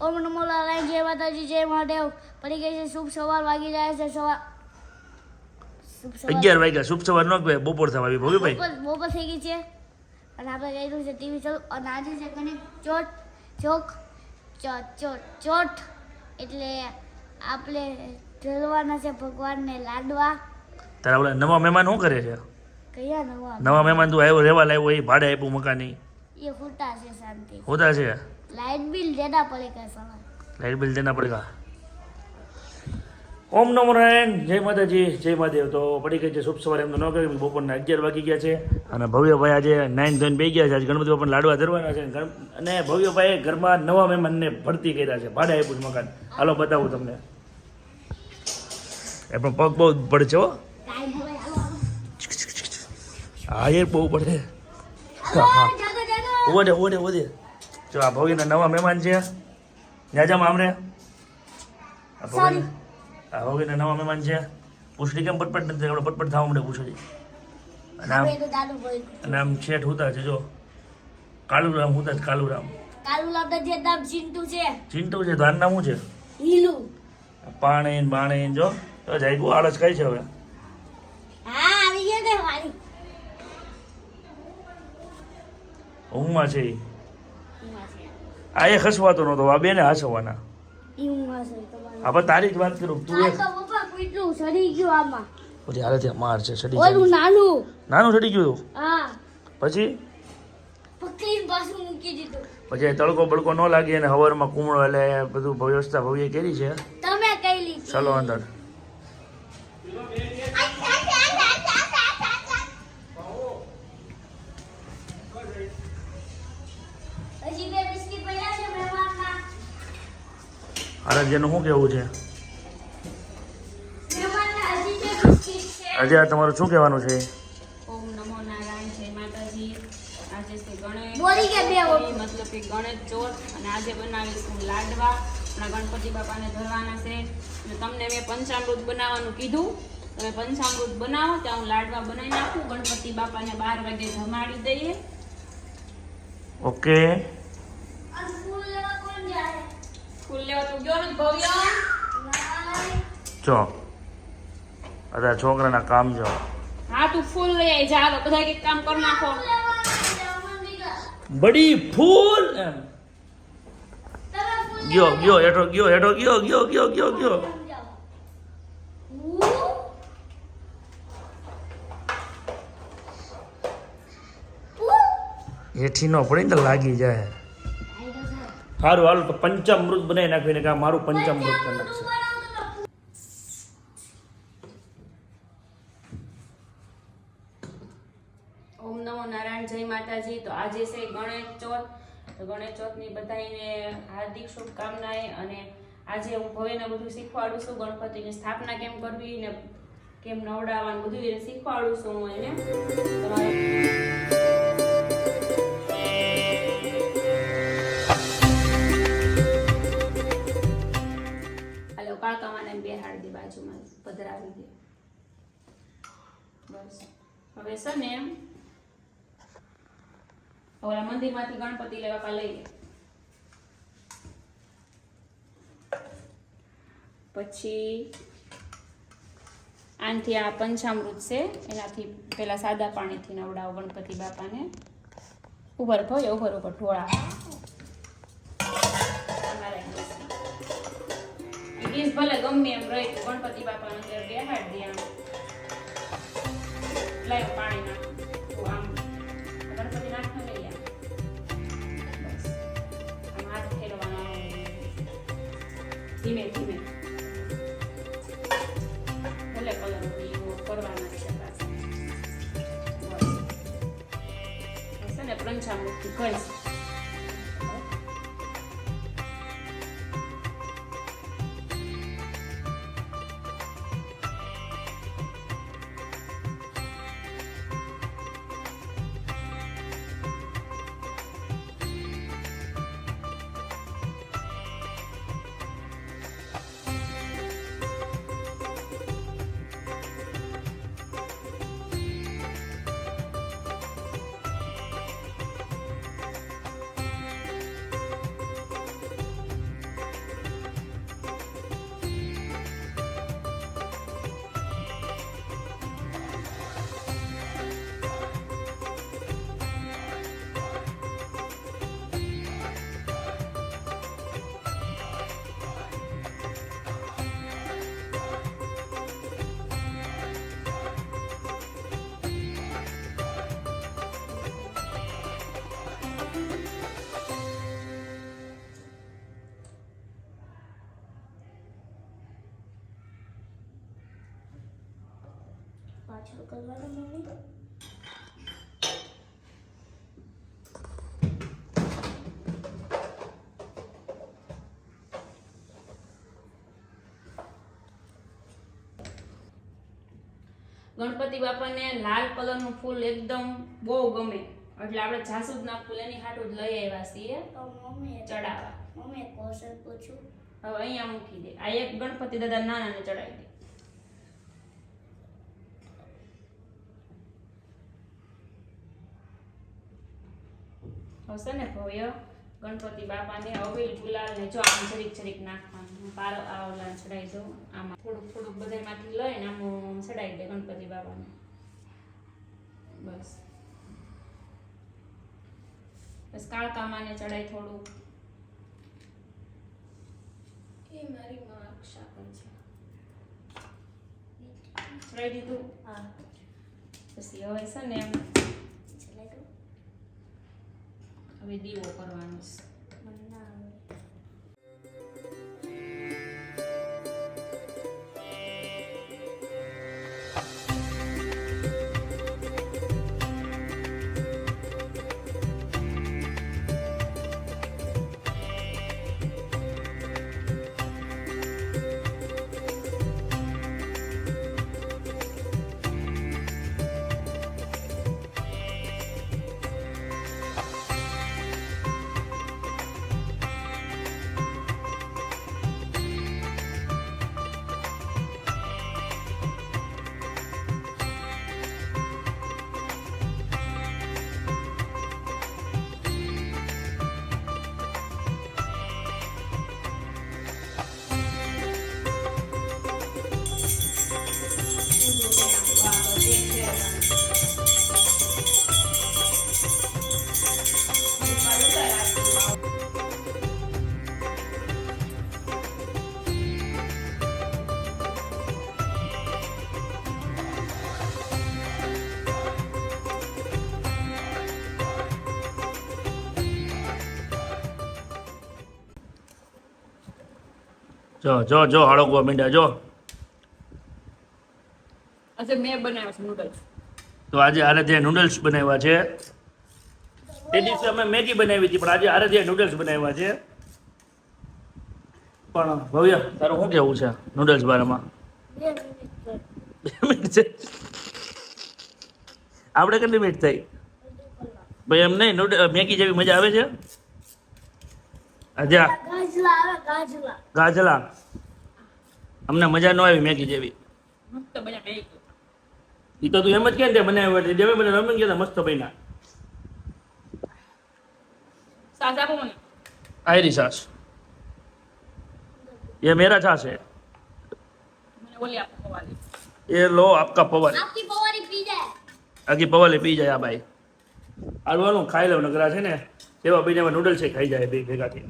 ઓમ નમો નારાયણ જય માતાજી જય મહાદેવ. પડી ગઈ છે શુભ સવાર વાગી જાય છે સવાર. અગિયાર વાગ્યા શુભ સવાર નો કહેવાય બપોર થવા આવી ભવ્ય ભાઈ? બપોર થઈ ગઈ છે. અને આપણે કર્યું છે ટીવી ચાલુ. અને આજે છે ગણેશ ચોટ ચોક ચોટ ચોટ ચોટ. એટલે આપણે જલવાના છે ભગવાનને લાડવા. તારા ઓલા નવા મહેમાન શું કરે છે? કયા નવા? નવા મહેમાન તું આવ્યો રહેવા લાવ્યો એ ભાડે આપ્યું મકાની એ ખોટા છે શાંતિ. હોતા છે? લાઇટ બિલ દેના પડે કે સાલા. લાઇટ બિલ દેના પડેગા ઓમ નમો નારાયણ જય માતાજી જય મહાદેવ તો પડી ગઈ છે શુભ સવારે એમ તો ન કર્યું બપોરના અગિયાર વાગી ગયા છે. અને ભવ્યભાઈ આજે નાઇન ધોઈને બે ગયા છે. આજે ગણપતિ બાપાને લાડવા ધરવાના છે. અને ભવ્યભાઈએ ઘરમાં નવા મહેમાનને ભરતી કર્યા છે. ભાડે આપ્યું છે મકાન. હાલો બતાવું તમને. એ પણ પગ બહુ પડશે છે હો હા એ બહુ પડે હા ઓડે ઓડે ઓડે જો આ ભોગીના નવા મહેમાન છે. ન્યાજા મામરે આ ભોગી આ ભોગીના નવા મહેમાન છે. પૂછડી કેમ પટપટ નથી? આપણે પટપટ થવા માંડે પૂછડી અને આમ અને આમ છેઠ હોતા છે જો. કાલુરામ હુતા છે કાલુરામ. કાલુ લાવતા જે નામ ચિંટુ છે. ચિંટુ છે ધાન નામ શું છે? હીલુ. પાણી ને બાણી જો. તો જાય આળસ ખાય છે હવે. હા આવી ગયો ને મારી ઊંઘમાં છે ઈ. આ એ હસવાતો નહોતો આ બેને હસવાના. હા પણ તારી જ વાત કરું તું આ એ તો પપ્પા કેટલું સડી ગયું આમાં. પછી હાલે ત્યાં માર છે સડી નાનું. નાનું સડી ગયું પછી? પાછું તડકો બળકો ન લાગે અને હવારમાં કુમળો એટલે બધું વ્યવસ્થા ભવ્ય કરી છે. તમે કઈ ચાલો અંદર હજી બે બિસ્કિટ પડ્યા છે મહેમાનના આરાધ્યનું શું કહેવું છે? આજે આ તમારું શું કહેવાનું છે? ઓમ નમો નારાયણ જય માતાજી. આજે છે ગણેશ બોલી ગયા બે વખત. મતલબ કે ગણેશ ચોથ અને આજે બનાવીશું લાડવા. આપણા ગણપતિ બાપાને ધરવાના છે. અને તમને મેં પંચામૃત બનાવવાનું કીધું. તમે પંચામૃત બનાવો ત્યાં હું લાડવા બનાવી નાખું. ગણપતિ બાપાને બાર વાગે જમાડી દઈએ. ઓકે અને ફૂલ લેવા કોણ જાય ફૂલ લેવા તું ગયો ને ભવ્ય જો અત્યારે છોકરાના કામ જો હા તું ફૂલ લઈ આવી જા બધા એક કામ કરી નાખો. બડી ફૂલ એમ ગયો ગયો હેઠો ગયો હેઠો ગયો ગયો ગયો ગયો ગયો? હેઠી નો પડી ને તો લાગી જાય સારું હાલ તો પંચામૃત બનાવી નાખીને કે આ મારું પંચામૃત કરી નાખશે ઓમ નમો નારાયણ જય માતાજી. તો આજે છે ગણેશ ચોથ. તો ગણેશ ચોથની બધાને હાર્દિક શુભકામનાએ અને આજે હું ભવેને બધું શીખવાડું છું. ગણપતિની સ્થાપના કેમ કરવી ને કેમ નવડાવવાનું બધું એને શીખવાડું છું હું એને. તમારે બેહાડી બાજુમાં પધરાવી દે. બસ. હવે છે ને ઓલા મંદિરમાંથી ગણપતિ લેવા પા લઈએ. પછી આનથી આ પંચામૃત છે, એનાથી પેલા સાદા પાણીથી નવડાવો ગણપતિ બાપાને. ઉભર થયો ઉભર ઉભર, ઢોળા. ડીશ ભલે ગમે એમ રહી ગણપતિ બાપાને અંદર બેહાડ દે આમ લાવ પાણી નાખ તો આમ ગણપતિ નાખને લઈ આવ બસ આમ હાથ ફેરવાનો ધીમે ધીમે ભલે કલર એવો કરવાના છે પાછા બસ હશે ને પંચામૃતથી ઘસ પાછળ કરવાનું મમ્મી ગણપતિ બાપાને લાલ કલરનું ફૂલ એકદમ બહુ ગમે. એટલે આપણે જાસૂદના ફૂલ એની હાટું જ લઈ આવ્યા છીએ. ચડાવવા. મમ્મી ક્વેશ્ચન પૂછું હવે અહીંયા મૂકી દે. આ એક ગણપતિ દાદા નાનાને ચડાવી દે. હશે ને ભવ્ય? ગણપતિ બાપાને હવે ગુલાલ ને જો આમ જરીક જરીક નાખવાનું. પારો આ ઓલા ચડાવી દઉં. આમાં થોડુંક થોડુંક બધામાંથી લઈને આમ ચડાવી દે ગણપતિ બાપાને. બસ. બસ કાળકામાને ચડાય થોડુંક. એ મારી માક્ષા પણ છે. ચડાવી દીધું? હા. પછી હવે છે ને એમ ચલાઈ દઉં હવે દીવો કરવાનો છે. જો જો જો ગો મીંડા જો. આજે મેં બનાવ્યા છે નૂડલ્સ તો આજે આરાધ્યા નૂડલ્સ બનાવ્યા છે તે દિવસે અમે મેગી બનાવી હતી પણ આજે આરાધ્યા નૂડલ્સ બનાવ્યા છે પણ ભવ્ય તારું શું કેવું છે નૂડલ્સ બારામાં? આપણે કેટલી મિનિટ થઈ? ભાઈ એમ નહીં મેગી જેવી મજા આવે છે? અજા. ગાજલા અમને મજા ન આવી મેગી જેવી. એ તો તું એમ જ કે ને બનાવ્યો એટલે જેમ મને રમી ગયા મસ્ત બન્યા. આયરી સાસ. એ મેરા छाछ है એ લો આપકા पवन आपकी पवाली પી જાય. આ ભાઈ આડવાનું ખાઈ લઉં નગરા છે ને એવા બીજા નૂડલ્સ છે ખાઈ જાય બે ભેગા થઈ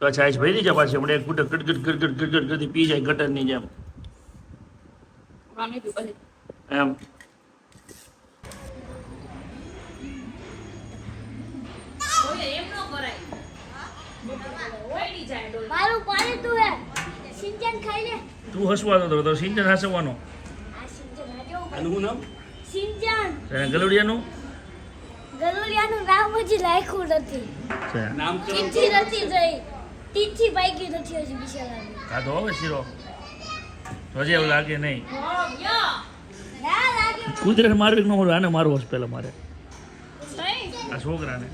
તો અચ્છા છાશ ભાઈ જાય પાછી હમણાં એક ગુટ ગટ ગટ ગટ ગટ ગટ ગટ પી જાય ગટરની જેમ. એમ. ઓય એમ ન કરાય. ઓયડી જાય ડોલ મારું પાણી તું હે સિંચન ખાઈ લે. તું હસવાનો તો સિંચન હસવાનો આનું શું નામ? સિંચન. ગલુડિયાનું? ગલુડિયાનું નામ હજી લાયકું નથી. નામ તીથી નથી જઈ. તીથી પાકી નથી હજી બિચારાને. ખાધો હવે શીરો? તો હજી એવું લાગે નહીં. કુદરત મારવી ન હોય આને મારવો છે પહેલાં મારે. આ છોકરાને.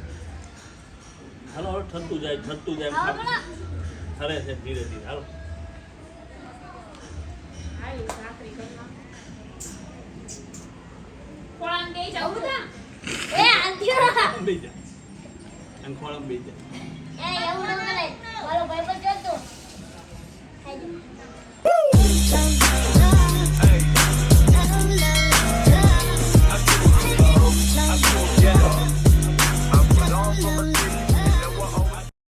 હાલો હવે ઠરતું જાય ઠરતું જાય ઠરે છે ધીરે ધીરે. હાલો. કોળાન ગઈ જાવ બધા ખોળમ બેસી જાય. અને ખોળમ બેસી જાય.